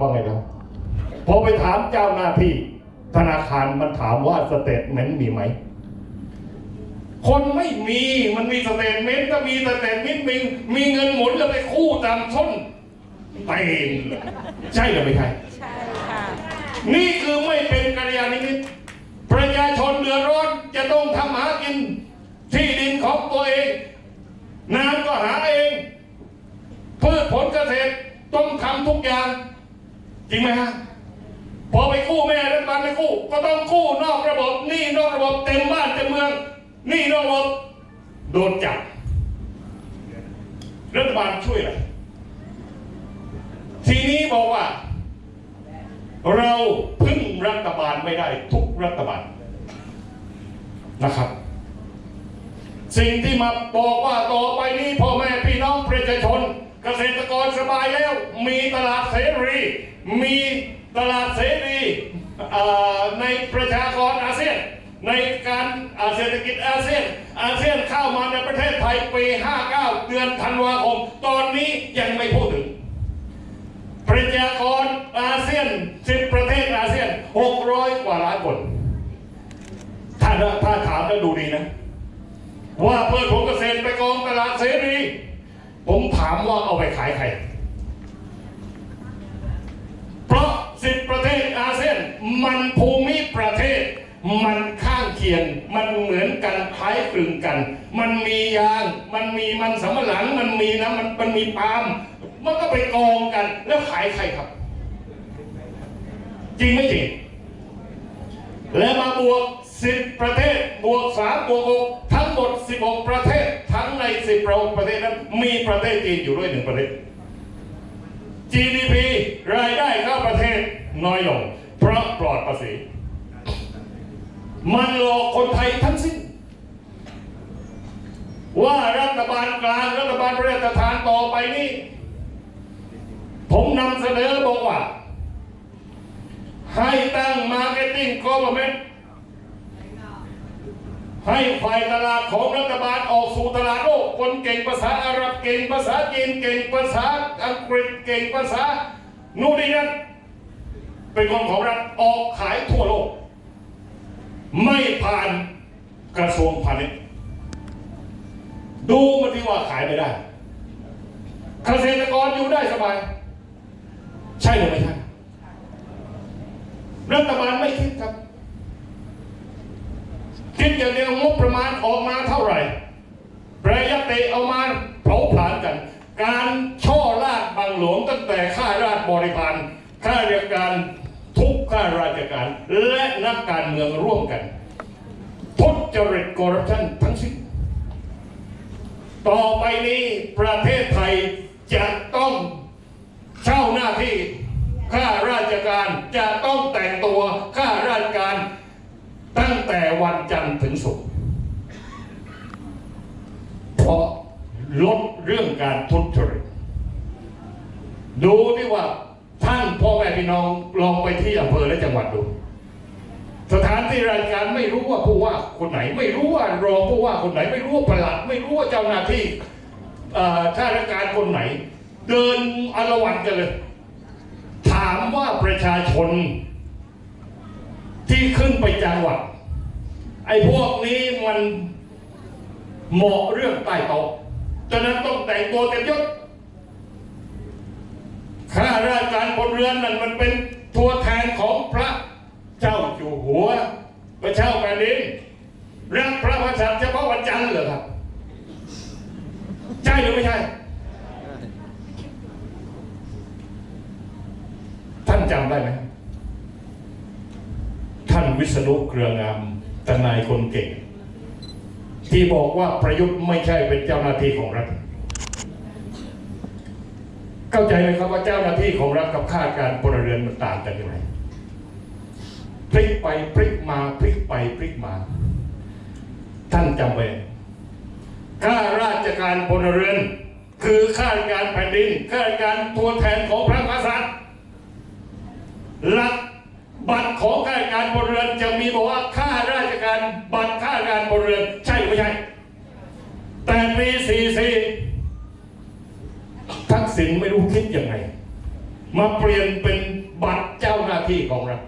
ว่าไงครับพอไปถามเจ้าหน้าที่ธนาคารมันถามว่าสเตทเมนต์มีไหม คนไม่มีมันมีสเตทเมนต์ถ้ามีสเตทเมนต์มีมีเงินหมุนแล้วไปคู่ตามส้นไปเองใช่หรือไม่ใช่ใช่ค่ะนี่คือไม่เป็นกัลยาณมิตรประชาชนเดือดร้อนจะต้องทำหากินที่ดินของตัวเอง น้ำก็หาเองพืชผลเกษตรต้องทำทุกอย่าง จริงไหมฮะพอไปกู้แม่รัฐบาลไปกู้ ก็ต้องกู้นอกระบบหนี่นอกระบบเต็มบ้านเต็มเมืองหนี่นอกระบบโดนจับรัฐบาลช่วยอะไรทีนี้บอกว่า เราพึ่งรัฐบาลไม่ได้ทุกรัฐบาลนะครับ สิ่งที่มาบอกว่าต่อไปนี้พ่อแม่พี่น้องประชาชน เกษตรกรสบายแล้ว มีตลาดเสรี มีตลาดเสรีในประชากรอาเซียน ในการอาเศรษฐกิจอาเซียน อาเซียนเข้ามาในประเทศไทยปี 59 เดือนธันวาคม ตอนนี้ยังไม่พูดถึง ประชากรอาเซียน 10 ประเทศอาเซียน 600 กว่าล้านคนถ้าถ้าถามแล้วดูดีนะ ว่าเปิดผมเกษตรไปกองตลาดเสรี ผมถามว่าเอาไปขายใคร เพราะสิบประเทศอาเซียนมันภูมิประเทศ มันข้างเคียง มันเหมือนกันคล้ายคลึงกัน มันมียาง มันมีมันสำปะหลัง มันมีน้ำมันมันมีปาล์มมันก็ไปกองกัน แล้วขายใครครับ จริงไม่จริง แล้วมาบวก10ประเทศบวก3บวก6 ทั้งหมด 16 ประเทศ ทั้งใน10ประเทศนั้น มีประเทศจีนอยู่ด้วยหนึ่งประเทศ GDP รายได้เข้าประเทศน้อยลง เพราะปลอดภาษี มันหลอกคนไทยทั้งสิ้น ว่ารัฐบาลกลางรัฐบาลประเทศทานต่อไปนี้ ผมนำเสนอบอกว่า ให้ตั้ง Marketing Government ให้ฝ่ายตลาดของรัฐบาลออกสู่ตลาดโลกคนเก่งภาษาอาหรับเก่งภาษาจีนเก่งภาษาอังกฤษเก่งภาษานู่นนี่นั่นเป็นคนของรัฐออกขายทั่วโลก ไม่ผ่านกระทรวงพาณิชย์ดูมาที่ว่าขายไม่ได้เกษตรกรอยู่ได้สบาย ใช่หรือไม่ใช่รัฐบาลไม่คิดครับ คิดอย่างเดียวงบประมาณ ออกมาเท่าไหร่แปรยติเอามาเผาผลาญกัน การช่อราดบังหลวงตั้งแต่ข้าราชบริพารข้าราชการทุกข้าราชการ และนักการเมืองร่วมกันทุจริตคอร์รัปชันทั้งสิ้นต่อไปนี้ประเทศไทยจะต้องเช่าหน้าที่ข้าราชการจะต้องแต่งตัวข้าราชการตั้งแต่วันจันทร์ถึงศุกร์ พาะลดเรื่องการทุจริตดูที่ว่าท่านพ่อแม่พี่น้องลองไปที่อำเภอและจังหวัดดู สถานที่ราชการไม่รู้ว่าผู้ว่าคนไหน ไม่รู้ว่ารองผู้ว่าคนไหน ไม่รู้ว่าประหลัด ไม่รู้ว่าเจ้าหน้าที่ข้าราชการคนไหน เดินอารวันกันเลย ถามว่าประชาชน ที่ขึ้นไปจังหวัดไอ้พวกนี้มัน เหมาะเรื่องใต้โต๊ะฉะนั้นต้องแต่งตัวเต็มยศข้าราชการบนเรือนนั่นมันเป็นตัวแทนของพระเจ้าอยู่หัวพระเจ้าแผ่นดินรักพระมหากษัตริย์เฉพาะวันจันทร์เหรอครับ ใช่หรือไม่ใช่ ท่านจำได้ไหมท่านวิษณุเครืองามทนายคนเก่ง ที่บอกว่าประยุทธ์ไม่ใช่เป็นเจ้าหน้าที่ของรัฐ เข้าใจไหมครับว่าเจ้าหน้าที่ของรัฐกับข้าราชการพลเรือนมันต่างกันยังไงพลิกไปพลิกมาพลิกไปพลิกมา ท่านจำไว้ข้าราชการพลเรือน คือข้าราชการแผ่นดินข้าราชการตัวแทนของพระมหากษัตริย์หลัก บัตรของข้าราชการพลเรือนจะมีบอกว่าข้าราชการบัตรข้าราชการพลเรือนใช่หรือไม่ใช่ แต่ปี44ทักษิณไม่รู้คิดยังไง มาเปลี่ยนเป็นบัตรเจ้าหน้าที่ของรัฐ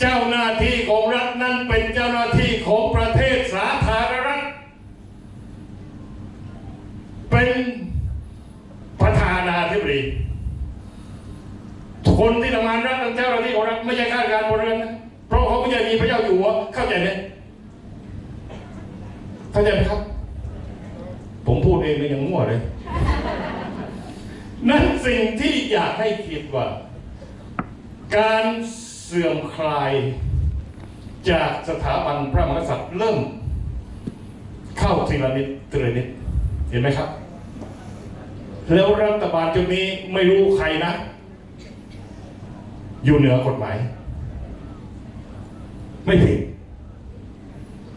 เจ้าหน้าที่ของรัฐนั้นเป็นเจ้าหน้าที่ของประเทศสาธารณรัฐ เป็นประธานาธิบดี คนที่ทำงานรัฐเป็นเจ้าหน้าที่ของรัฐไม่ใช่ข้าราชการพลเรือนนะเพราะเขาไม่ใช่มีพระเจ้าอยู่หัวเข้าใจไหมเข้าใจไหมครับ ผมพูดเองเลยยังมั่วเลย นั่นสิ่งที่อยากให้คิดว่า การเสื่อมคลายจากสถาบันพระมหากษัตริย์เริ่ม เข้าทีละนิดทีละนิดเห็นไหมครับ แล้วรัฐบาลชุดนี้ไม่รู้ใครนะ อยู่เหนือกฎหมาย ไม่ผิด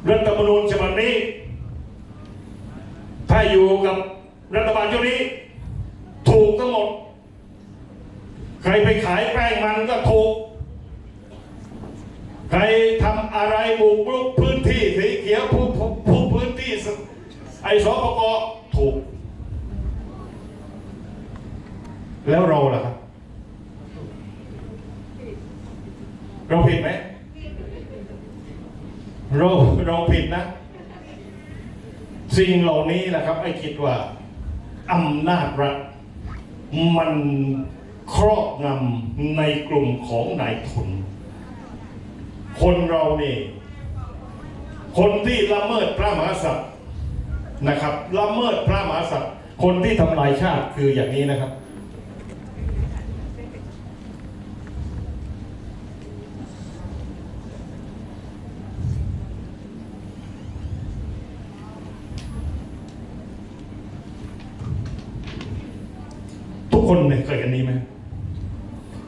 รัฐธรรมนูญฉบับนี้ ถ้าอยู่กับรัฐบาลชุดนี้ ถูกทั้งหมด ใครไปขายแป้งมันก็ถูก ใครทำอะไรบุกรุกพื้นที่สีเขียวผู้ผู้พื้นที่ไอ้สปกถูก แล้วเราล่ะครับ เราผิดไหมเราเราผิดนะ สิ่งเหล่านี้แหละครับไอ้คิดว่าอำนาจรัฐมันครอบงำในกลุ่มของนายทุน คนเราเนี่ยคนที่ละเมิดพระมหากษัตริย์นะครับละเมิดพระมหากษัตริย์คนที่ทำลายชาติคืออย่างนี้นะครับ ทุกคนเนี่ยเคยเห็นนี้ ไหม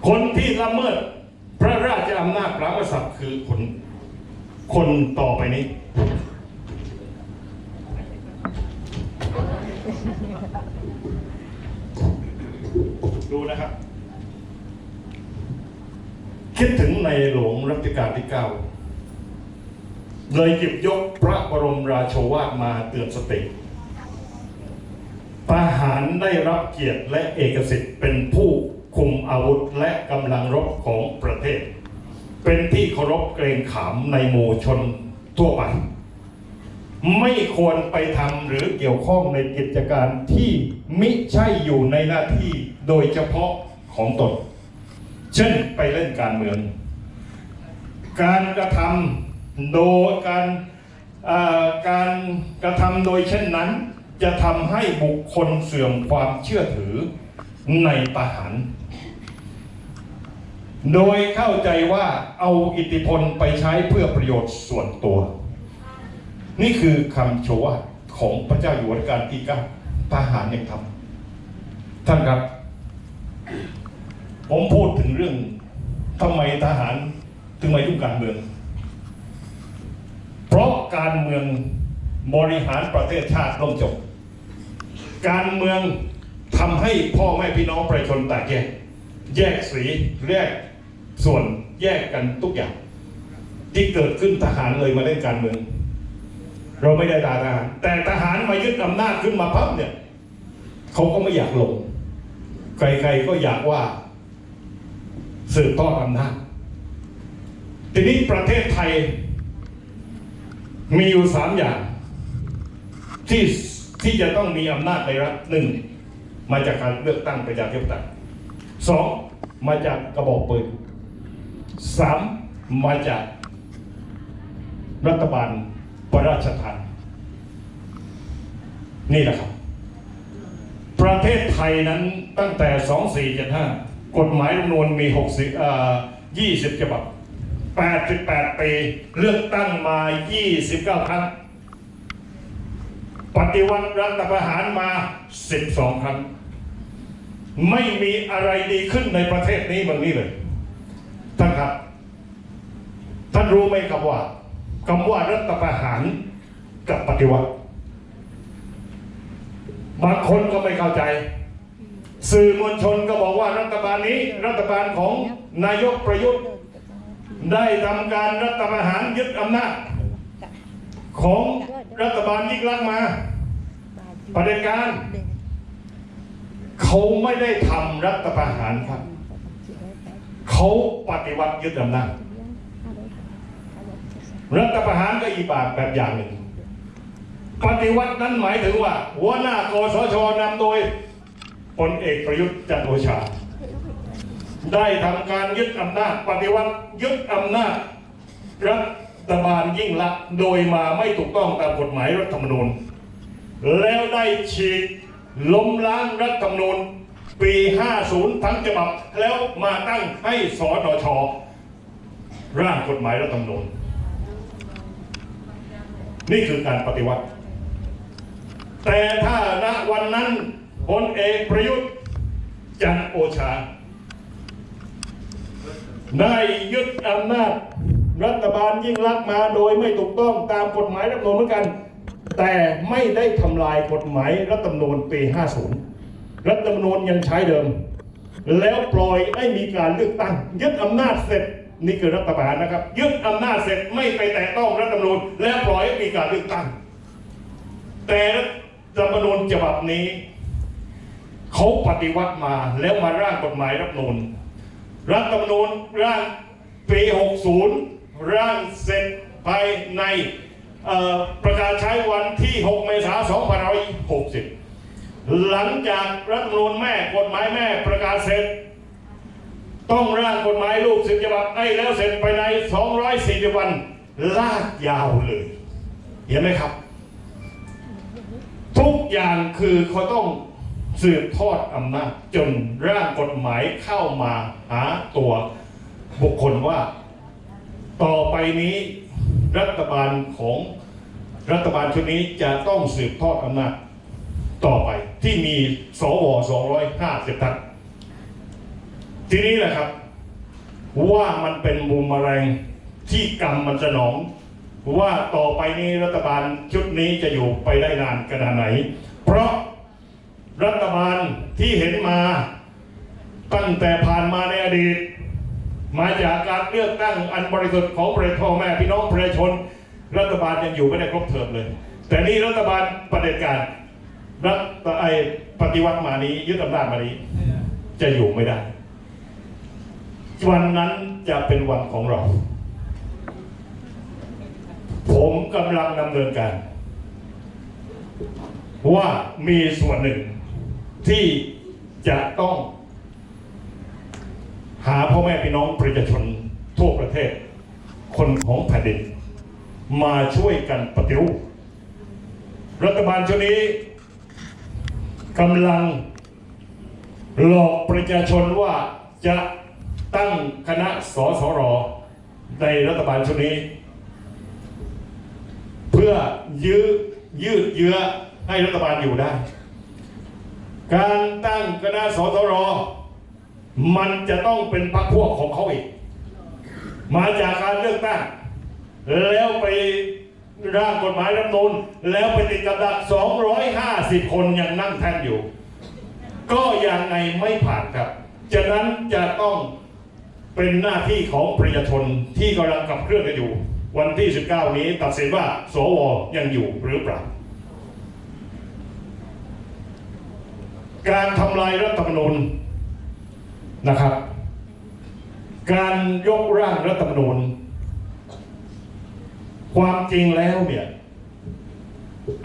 คนที่ละเมิดพระราชอำนาจพระมหากษัตริย์คือคนคนต่อไปนี้ ดูนะครับ คิดถึงในหลวงรัชกาลที่เก้าเลยหยิบยกพระบรมราโชวาทมาเตือนสติารได้รับเกียรติและเอกสิทธิ์เป็นผู้คุมอาวุธและกำลังรบของประเทศ เป็นที่เคารพเกรงขามในหมู่ชนทั่วไป ไม่ควรไปทำหรือเกี่ยวข้องในกิจการที่มิใช่อยู่ในหน้าที่โดยเฉพาะของตน เช่นไปเล่นการเมือง การกระทำโดยการการกระทำโดยเช่นนั้น จะทำให้บุคคลเสื่อมความเชื่อถือในทหาร โดยเข้าใจว่าเอาอิทธิพลไปใช้เพื่อประโยชน์ส่วนตัว นี่คือคำโชวาของพระเจ้าอยู่หัวรัชกาลที่เก้าทหารยังทำท่านครับ ผมพูดถึงเรื่องทำไมทหารถึงมายุ่งการเมือง เพราะการเมืองบริหารประเทศชาติล่มจบ การเมืองทำให้พ่อแม่พี่น้องประชาชนแตกแยก แยกสีแยกส่วนแยกกันทุกอย่าง ที่เกิดขึ้นทหารเลยมาเล่นการเมือง เราไม่ได้ด่าทหาร แต่ทหารมายึดอำนาจขึ้นมาพับเนี่ยเขาก็ไม่อยากลงใครๆก็อยากว่าสืบทอดอำนาจทีนี้ประเทศไทยมีอยู่สามอย่างที่ ที่จะต้องมีอำนาจในรัฐหนึ่งมาจากการเลือกตั้งประชาธิปไตยสองมาจากกระบอกปืนสามมาจากรัฐบาลพระราชทานนี่แหละครับ ประเทศไทยนั้นตั้งแต่ 2475 กฎหมายจำนวนมี 60เอ่อ20 ฉบับ 88 ปี เลือกตั้งมา 29 ครั้ง ปฏิวัติรัฐประหารมา 12 ครั้ง ไม่มีอะไรดีขึ้นในประเทศนี้บางนี้เลยท่านครับ ท่านรู้ไหมครับว่าคำว่ารัฐประหารกับปฏิวัติ บางคนก็ไม่เข้าใจ สื่อมวลชนก็บอกว่ารัฐบาลนี้ รัฐบาลของนายกประยุทธ์ได้ทำการรัฐประหารยึดอำนาจของ รัฐบาลยิ่งลักษณ์มาประเด็จการ เขาไม่ได้ทำรัฐประหารครับ เขาปฏิวัติยึดอำนาจรัฐประหารก็อีกแบบแบบอย่างหนึ่ง ปฏิวัตินั้นหมายถึงว่า หัวหน้ากสชนำโดยพลเอกประยุทธ์จันทร์โอชา ได้ทำการยึดอำนาจ ปฏิวัติยึดอำนาจรัฐ บาลยิ่งลักษณ์โดยมาไม่ถูกต้องตามกฎหมายรัฐธรรมนูญ แล้วได้ฉีกล้มล้างรัฐธรรมนูญ ปี 50 ทั้งฉบับ แล้วมาตั้งให้สนชร่างกฎหมายรัฐธรรมนูญ นี่คือการปฏิวัติ แต่ถ้าณวันนั้นพลเอกประยุทธ์จันโอชา ได้ยึดอำนาจ รัฐบาลยิ่งลักมาโดยไม่ถูกต้องตามกฎหมายรัฐธรรมนูญเหมือนกัน แต่ไม่ได้ทำลายกฎหมายรัฐธรรมนูญปี 50 รัฐธรรมนูญยังใช้เดิม แล้วปล่อยให้มีการเลือกตั้ง ยึดอำนาจเสร็จนี่คือรัฐบาลนะครับ ยึดอำนาจเสร็จไม่ไปแตะต้องรัฐธรรมนูญและปล่อยให้มีการเลือกตั้ง แต่รัฐธรรมนูญฉบับนี้เขาปฏิวัติมาแล้วมาร่างกฎหมายรัฐธรรมนูญรัฐธรรมนูญร่างปี 60 ร่างเสร็จภายในประกาศใช้วันที่ 6 เมษายน2560 หลังจากรัฐมนูญแม่กฎหมายแม่ประกาศเสร็จ ต้องร่างกฎหมายลูกสิบฉบับให้แล้วเสร็จภายใน 240 วัน ลากยาวเลย เห็นไหมครับ ทุกอย่างคือเขาต้องสืบทอดอำนาจจนร่างกฎหมายเข้ามาหาตัวบุคคลว่า ต่อไปนี้รัฐบาลของรัฐบาลชุดนี้จะต้องสืบทอดอำนาจต่อไปที่มีสว250ท่านทีนี้แหละครับ ว่ามันเป็นมุมแมลงที่กรรมมันสนอง ว่าต่อไปนี้รัฐบาลชุดนี้จะอยู่ไปได้นานขนาดไหน เพราะรัฐบาลที่เห็นมาตั้งแต่ผ่านมาในอดีต มาจากการเลือกตั้งอันบริสุทธิ์ของประชาชนแม่พี่น้องประชาชน รัฐบาลยังอยู่ไม่ได้ครบเทอมเลย แต่นี่รัฐบาลประเด็จการรัฐไอปฏิวัติมานี้ยึดอำนาจมานี้ จะอยู่ไม่ได้ วันนั้นจะเป็นวันของเรา ผมกำลังดำเนินการ ว่ามีส่วนหนึ่งที่จะต้อง หาพ่อแม่พี่น้องประชาชนทั่วประเทศ คนของแผ่นดิน มาช่วยกันปฏิรูป รัฐบาลชุดนี้กำลังหลอกประชาชนว่าจะตั้งคณะสสรในรัฐบาลชุดนี้ เพื่อยื้อยืดเยื้อให้รัฐบาลอยู่ได้ การตั้งคณะสสร มันจะต้องเป็นพรรคพวกของเขาอีก มาจากการเลือกตั้งแล้วไปร่างกฎหมายรัฐมนูญแล้วไปติดกับดัก 250 คนยังนั่งแท่นอยู่ ก็ยังไงไม่ผ่านครับ ฉะนั้นจะต้องเป็นหน้าที่ของประชาชนที่กำลังกับเคลื่อนกันอยู่ วันที่ 19 นี้ตัดสินว่าสวยังอยู่หรือเปล่า การทำลายรัฐธรรมนูญ นะครับ การยกร่างรัฐธรรมนูญ ความจริงแล้วเนี่ย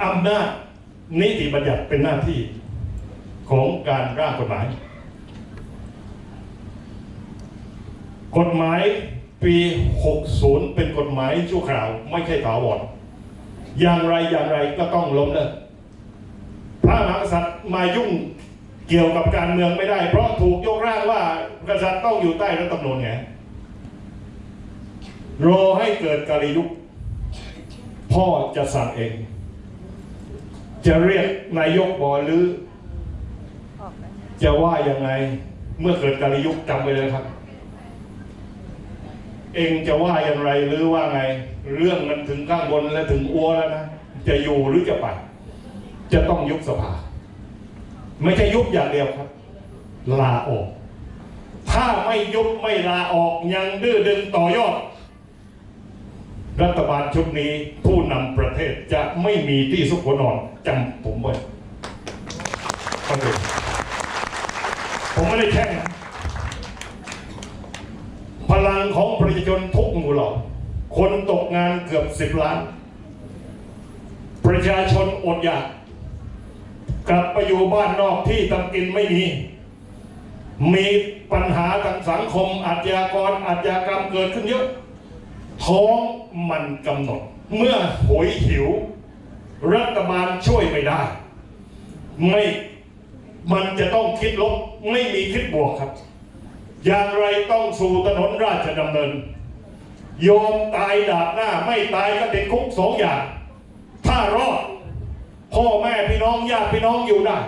อำนาจนิติบัญญัติเป็นหน้าที่ของการร่างกฎหมาย กฎหมายปี 60 เป็นกฎหมายชั่วคราวไม่ใช่ถาวรอย่างไรอย่างไรก็ต้องล้มเลิกพระมหากษัตริย์มายุ่ง เกี่ยวกับการเมืองไม่ได้ เพราะถูกยกร่างว่ากษัตริย์ต้องอยู่ใต้รัฐธรรมนูญไงรอให้เกิดกาลยุคพ่อจะสั่งเอง จะเรียกนายกบอหรือ จะว่ายังไงเมื่อเกิดกาลยุคจำไปเลยครับ เองจะว่าอย่างไรหรือว่าไง เรื่องมันถึงข้างบนและถึงอัวแล้วนะจะอยู่หรือจะไป จะต้องยุบสภา ไม่ใช่ยุบอย่างเดียวครับ ลาออก ถ้าไม่ยุบไม่ลาออกยังดื้อดึงต่อยอด รัฐบาลชุดนี้ผู้นำประเทศจะไม่มีที่สุขหัวนอนจำผมไว้ผมไม่ได้แช่งพลังของประชาชนทุกหมู่เหล่าคนตกงานเกือบสิบล้าน ประชาชนอดอยาก กลับไปอยู่บ้านนอกที่ทำกินไม่มี มีปัญหาทางสังคมอาชญากรอาชญากรรมเกิดขึ้นเยอะ ท้องมันกำหนด เมื่อโหยหิว รัฐบาลช่วยไม่ได้ ไม่มันจะต้องคิดลบไม่มีคิดบวกครับ อย่างไรต้องสู่ถนนราชดำเนินยอมตายดาบหน้าไม่ตายก็ติดคุกสองอย่าง ถ้ารอด พ่อแม่พี่น้องญาติพี่น้องอยู่ได้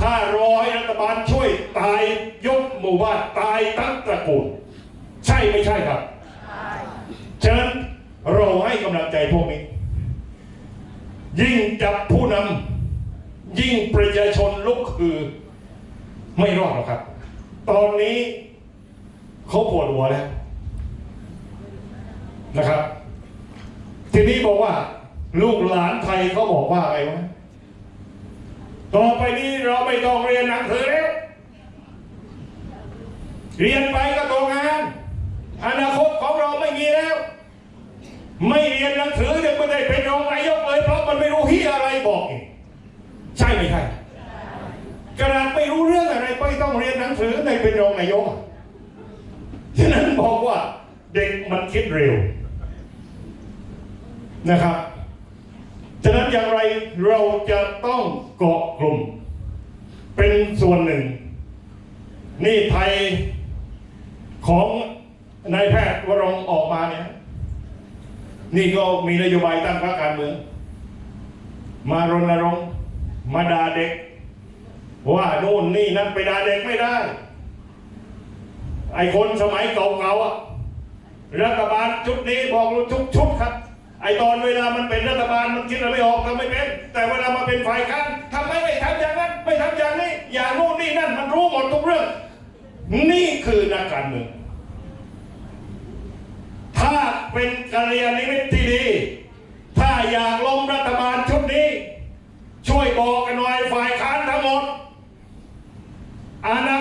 ถ้ารอให้รัฐบาลช่วยตายยกหมู่บ้านตายทั้งตระกูล ใช่ไม่ใช่ครับฉะนั้นเราให้กำลังใจพวกนี้ ยิ่งจับผู้นำยิ่งประชาชนลุกคือ ไม่รอดหรอกครับ ตอนนี้เขาปวดหัวแล้วนะครับ ทีนี้บอกว่า ลูกหลานไทยเขาบอกว่าไงวะต่อไปนี้เราไม่ต้องเรียนหนังสือแล้วเรียนไปก็ตกงาน อนาคตของเราไม่มีแล้ว ไม่เรียนหนังสือยังไม่ได้เป็นรองนายกเลยเพราะมันไม่รู้ที่อะไรบอกใช่ไหมใช่ขนาดไม่รู้เรื่องอะไรไม่ต้องเรียนหนังสือในเป็นรองนายกฉะนั้นบอกว่าเด็กมันคิดเร็วนะครับ ฉะนั้นอย่างไรเราจะต้องเกาะกลุ่ม เป็นส่วนหนึ่ง นี่ไทยของนายแพทย์วรงออกมาเนี่ย นี่ก็มีนโยบายตั้งพรรคการเมือง มารณรงค์มาด่าเด็ก ว่าโน่นนี่นั่นไปด่าเด็กไม่ได้ ไอคนสมัยเก่าๆอะรัฐบาลชุดนี้บอกรู้ทุกชุดครับ ไอตอนเวลามันเป็นรัฐบาลมันคิดอะไรไม่ออกทำไม่เป็น แต่เวลามาเป็นฝ่ายค้านทำไม่ได้ทำอย่างนั้น ไม่ทำอย่างนี้ อย่างโน่นนี่นั่นมันรู้หมดทุกเรื่อง นี่คือนักการเมืองถ้าเป็นกัลยาณมิตรที่ดี ถ้าอยากล้มรัฐบาลชุดนี้ ช่วยบอกกันหน่อยฝ่ายค้านทั้งหมดอาณา